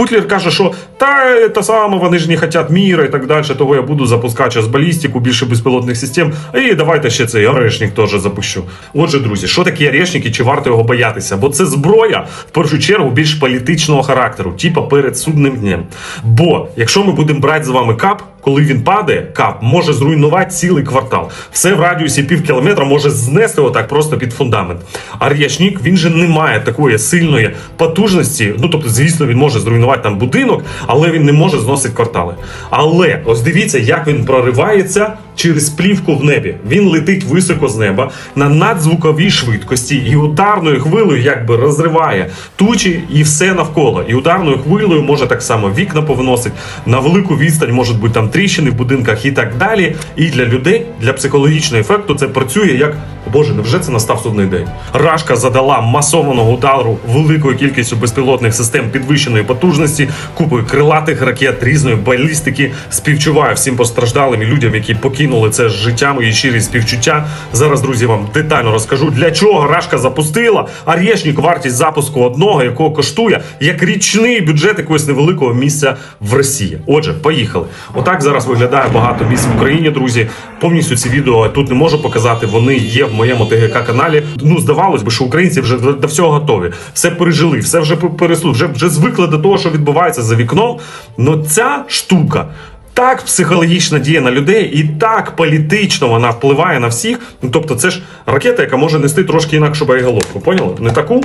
Путлер каже, що та та саме, вони ж не хочуть міра і так далі, того я буду запускати з балістику, більше безпілотних систем. І давайте ще цей орешник теж запущу. Отже, друзі, що таке орешник і чи варто його боятися? Бо це зброя в першу чергу більш політичного характеру, типа перед судним днем. Бо якщо ми будемо брати з вами кап. Коли він падає, кап може зруйнувати цілий квартал. Все в радіусі пів кілометра може знести отак просто під фундамент. А рячник він же не має такої сильної потужності. Ну тобто, звісно, він може зруйнувати там будинок, але він не може зносити квартали. Але ось дивіться, як він проривається через плівку в небі. Він летить високо з неба на надзвуковій швидкості і ударною хвилею якби розриває тучі і все навколо. І ударною хвилею може так само вікна повиносить на велику відстань, можуть бути там тріщини в будинках і так далі. І для людей, для психологічного ефекту, це працює як Боже, невже це настав судний день? Рашка задала масованого удару великою кількістю безпілотних систем підвищеної потужності, купою крилатих ракет, різної балістики. Співчуваю всім постраждалим і людям, які покинули це з життям і щирі співчуття. Зараз, друзі, вам детально розкажу, для чого Рашка запустила Арєшнік вартість запуску одного, якого коштує як річний бюджет якогось невеликого місця в Росії. Отже, поїхали. Отак зараз виглядає багато місць в Україні, друзі. Повністю ці відео я тут не можу показати. Вони є в моєму ТГК каналі. Ну здавалось би, що українці вже до, всього готові, все пережили, все вже переслу, вже, вже звикли до того, що відбувається за вікном. Но ця штука. Так психологічно діє на людей, і так політично вона впливає на всіх. Ну тобто, це ж ракета, яка може нести трошки інакшу боєголовку. Поняли? Не таку,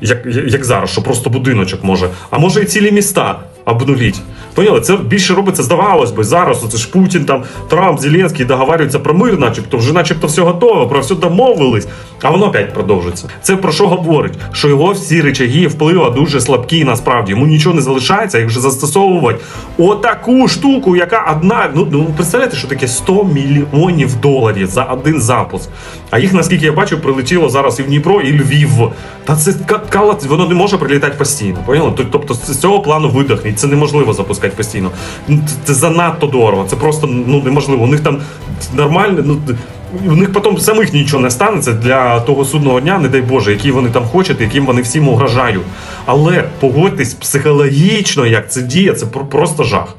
як, як зараз, що просто будиночок може, а може і цілі міста обнуліть. Поняли? Це більше робиться, здавалось би, зараз. Це ж Путін, там, Трамп, Зеленський договарюються про мир, начебто, вже начебто все готово, про все домовились, а воно опять продовжується. Це про що говорить? Що його всі речаги впливу дуже слабкі, насправді. Йому нічого не залишається, як вже застосовувати отаку штуку, яка одна. Ну, ну представляєте, що таке 100 мільйонів доларів за один запуск. А їх, наскільки я бачу, прилетіло зараз і в Дніпро, і Львів. Та це ка- кала, воно не може прилітати постійно. Поняли? Тобто з цього плану видохніть. Це неможливо запускати постійно. Це, занадто дорого. Це просто ну неможливо. У них там нормально. Ну у них потім самих нічого не станеться для того судного дня, не дай Боже, який вони там хочуть, яким вони всім угрожають. Але погодьтесь психологічно, як це діє, це про- просто жах.